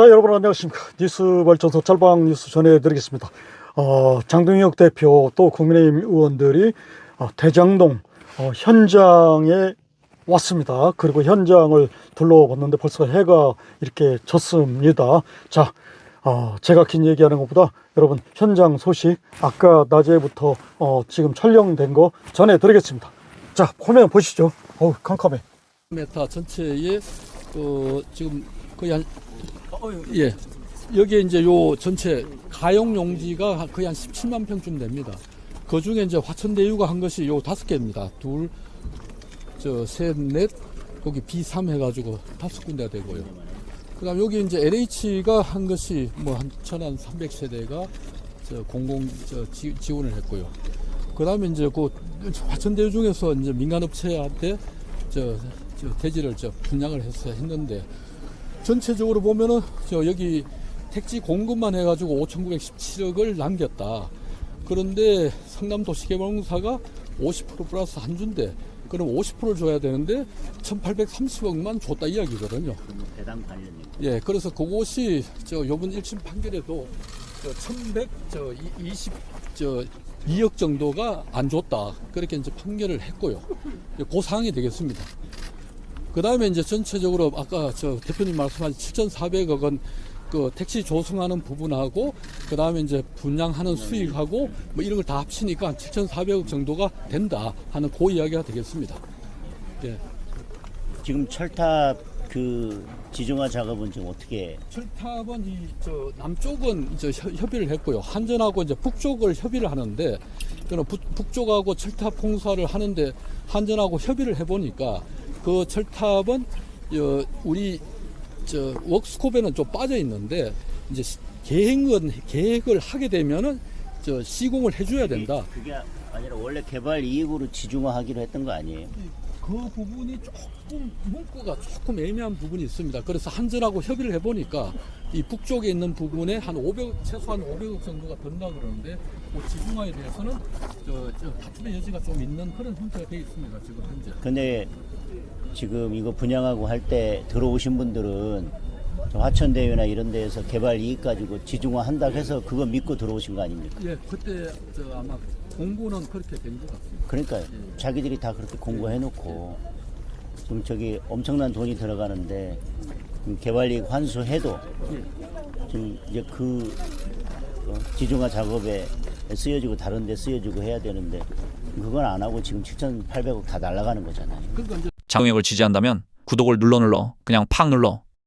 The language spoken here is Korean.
자, 여러분 안녕하십니까. 뉴스 발전소 짤방 뉴스 전해드리겠습니다. 어, 장동혁 대표 또 국민의힘 의원들이 어, 대장동 어, 현장에 왔습니다. 그리고 현장을 둘러봤는데 벌써 해가 이렇게 졌습니다. 자, 어, 제가 긴 얘기하는 것보다 여러분 현장 소식 아까 낮에부터 어, 지금 촬영된 거 전해드리겠습니다. 자, 화면 보시죠. 어우, 캄캄해. 메타 전체에 어, 지금 거의 한 예. 여기에 이제 요 전체 가용 용지가 거의 한 17만 평쯤 됩니다. 그 중에 이제 화천대유가 한 것이 요 다섯 개입니다. 둘, 저, 셋, 넷, 여기 B3 해가지고 다섯 군데가 되고요. 그 다음 여기 이제 LH가 한 것이 뭐한 천한 300세대가 저 공공 저 지, 지원을 했고요. 그 다음에 이제 그 화천대유 중에서 이제 민간업체한테 저, 저 대지를 저 분양을 해서 했는데 전체적으로 보면은 저 여기 택지 공급만 해가지고 5,917억을 남겼다. 그런데 성남도시개발공사가 50% 플러스 한 준대. 그럼 50%를 줘야 되는데 1,830억만 줬다 이야기거든요. 배당 관련이 예, 그래서 그것이 저 요번 1심 판결에도 저 1100, 저 20, 저 2억 정도가 안 줬다. 그렇게 이제 판결을 했고요. 그 사항이 되겠습니다. 그 다음에 이제 전체적으로 아까 저 대표님 말씀하신 7,400억 원 그 택시 조성하는 부분하고 그 다음에 이제 분양하는 수익하고 뭐 이런 걸 다 합치니까 한 7,400억 정도가 된다 하는 그 이야기가 되겠습니다. 예. 지금 철탑 그 지중화 작업은 지금 어떻게 철탑은 이 저 남쪽은 이제 협- 협의를 했고요. 한전하고 이제 북쪽을 협의를 하는데 그는 북- 북쪽하고 철탑 공사를 하는데 한전하고 협의를 해보니까 그 철탑은 어, 우리 저 워크스코프에는 좀 빠져 있는데 이제 시- 계획은 계획을 하게 되면은 저 시공을 해줘야 된다. 그게 아니라 원래 개발 이익으로 지중화하기로 했던 거 아니에요? 그 부분이 조금 문구가 조금 애매한 부분이 있습니다. 그래서 한전하고 협의를 해보니까 이 북쪽에 있는 부분에 한 500, 최소한 500억 정도가 든다 그러는데 그 지중화에 대해서는 저, 저 다툼의 여지가 좀 있는 그런 형태가 되어 있습니다. 지금 현재. 근데 지금 이거 분양하고 할 때 들어오신 분들은 저 화천대유나 이런 데에서 개발 이익 가지고 지중화 한다고 해서 그거 믿고 들어오신 거 아닙니까? 예, 그때 저 아마 공고는 그렇게 된 것 같습니다. 그러니까 자기들이 다 그렇게 공고해놓고 지금 저기 엄청난 돈이 들어가는데 지금 개발 이익 환수해도 지금 이제 그 어, 지중화 작업에 쓰여지고 다른 데 쓰여지고 해야 되는데 그건 안 하고 지금 7,800억 다 날아가는 거잖아요. 장동혁을 지지한다면 구독을 눌러 눌러 그냥 팍 눌러